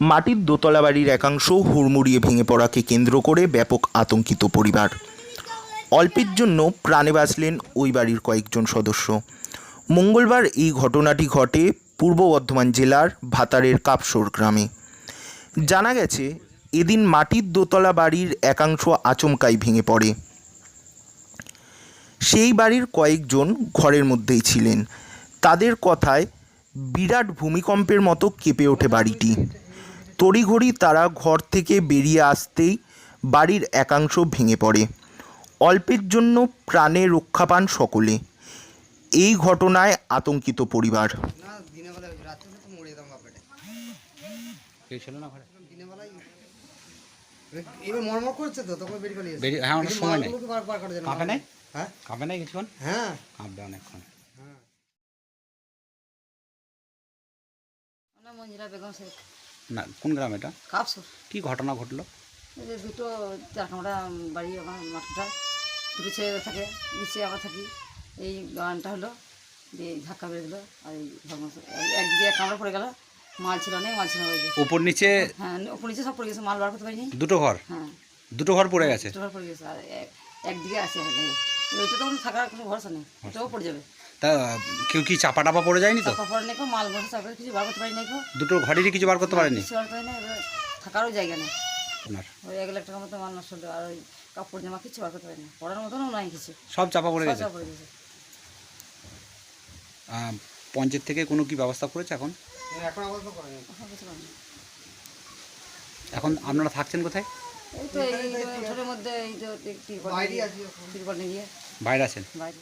মাটির দোতলা বাড়ির একাংশ হুড়মুড়িয়ে ভেঙে পড়াকে কেন্দ্র করে ব্যাপক আতঙ্কিত পরিবার। অল্পের জন্য প্রাণে বাঁচলেন ওই বাড়ির কয়েকজন সদস্য। মঙ্গলবার এই ঘটনাটি ঘটে পূর্ব বর্ধমান জেলার ভাতারের কাপসোর গ্রামে। জানা গেছে, এদিন মাটির দোতলা বাড়ির একাংশ আচমকাই ভেঙে পড়ে। সেই বাড়ির কয়েকজন ঘরের মধ্যেই ছিলেন। তাদের কথায় বিরাট ভূমিকম্পের মতো কেঁপে ওঠে বাড়িটি। তড়িঘড়ি তারা ঘর থেকে বেরিয়ে আসতেই বাড়ির একাংশ ভেঙে পড়ে। অল্পের জন্য প্রাণে রক্ষা পান সকলে। এই ঘটনায় আতঙ্কিত পরিবার। হ্যাঁ, সময় নেই। কাঁপে নাই? হ্যাঁ? কাঁপে নাই কিছুক্ষণ? হ্যাঁ। কাঁপবে অনেকক্ষণ। মঞ্জিরা বেগম শেখ। না কোন গ্রাম এটা? কাপসুর। কি ঘটনা ঘটলো? এই যে দুটো চার কামরা বাড়ি আমার মাঠটা দুটো ছেলে থাকে নিচে আমরা থাকি। এই গানটা হলো দিয়ে ধাক্কা বেড়ে দিল আর এই একদিকে এক কামড়া পড়ে গেল মাল ছিল অনেক মাল ছিল ওই উপর নিচে হ্যাঁ উপর নিচে সব পড়ে গেছে মাল বার করতে পারিনি। দুটো ঘর? হ্যাঁ। দুটো ঘর পড়ে গেছে? দুটো ঘর পড়ে গেছে আর এক- একদিকে আছে ওইটা তো কোনো থাকার কোনো ভরসা নেই ওটাও পড়ে যাবে। তা কেউ কি চাপা টাপা পড়ে যায়নি তো? নেই মাল বসে কিছু বার করতে পারি নাই দুটো ঘরেরই কিছু বার করতে পারেনি? কিছু নেই এবার থাকারও জায়গা নেই। আপনার ওই এক লাখ টাকার মতো মাল নষ্ট হলো আর ওই কাপড় জামা কিছু বার করতে পারিনি। পড়ার মতনও নাই কিছু। সব চাপা পড়ে গেছে? সব পড়ে গেছে। আহ, পঞ্চায়েত থেকে কোনো কি ব্যবস্থা করেছে এখন? এখন আপনারা থাকছেন কোথায়? এই তো এই মধ্যে এই তিরপল বাইরে নিয়ে গিয়ে আছেন বাইরে